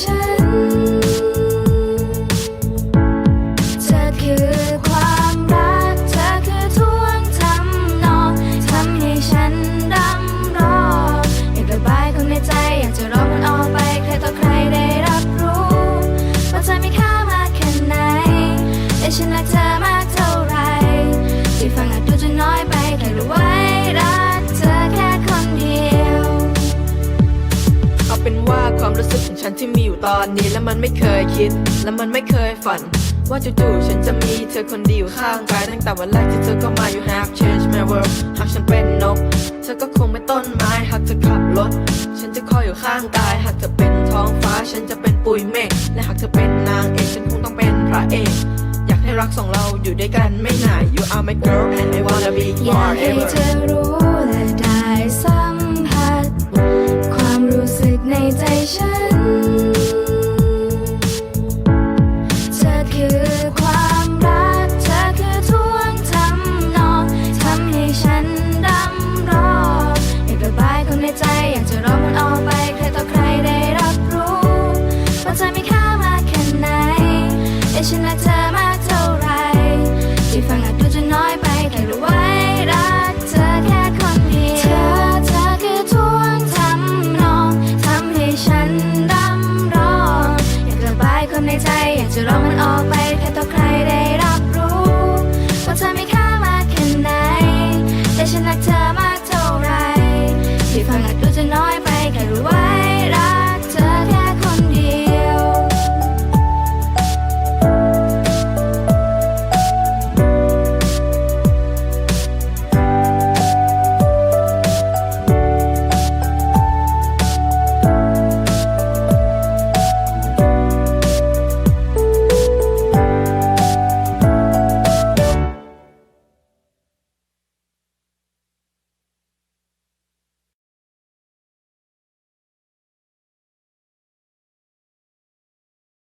ฉัน เธอคือความรัก เธอคือทวงทำนองทำให้ฉันรำร้องอยระบายคนในใจ อยากจะร้องมันออไป ใครต่อใครได้รับรู้ ว่าเธอมีค่ามากแค่ไหนและฉันรักเธอมากเท่าไรที่ฟังอาจดูจะน้อยไปแค่รู้ว่า ว่าความรู้สึกของฉันที่มีอยู่ตอนนี้ และมันไม่เคยคิด และมันไม่เคยฝัน ว่าจู่ๆฉันจะมีเธอคนเดียวข้างกายตั้งแต่วันแรกที่เธอเข้ามา you have changed my world หากฉันเป็นนก เธอก็คงไม่ต้นไม้หากเธอขับรถ ฉันจะคอยอยู่ข้างกายหากเธอเป็นท้องฟ้า ฉันจะเป็นปุยเมฆและหากเธอเป็นนางเอกฉันคงต้องเป็นพระเอกอยากให้รักสองเราอยู่ด้วยกันไม่นาน you are my girl and I wanna be อยากให้ forever เธอ ฉัน เธอคือความรัก เธอคือทวงทำนองทำให้ฉันดำร้อนอยระบายคนในใจ อยากจะร้องมันออไป ใครต่อใครได้รับรู้ ว่าเธอมีค่ามากแค่ไหนและฉันรักเธอมากเท่าไรที่ฟังอาจดูจะน้อยไปแค่รู้ว่า ที่ฟังอาจดูจะน้อยไปแค่รู้ว่า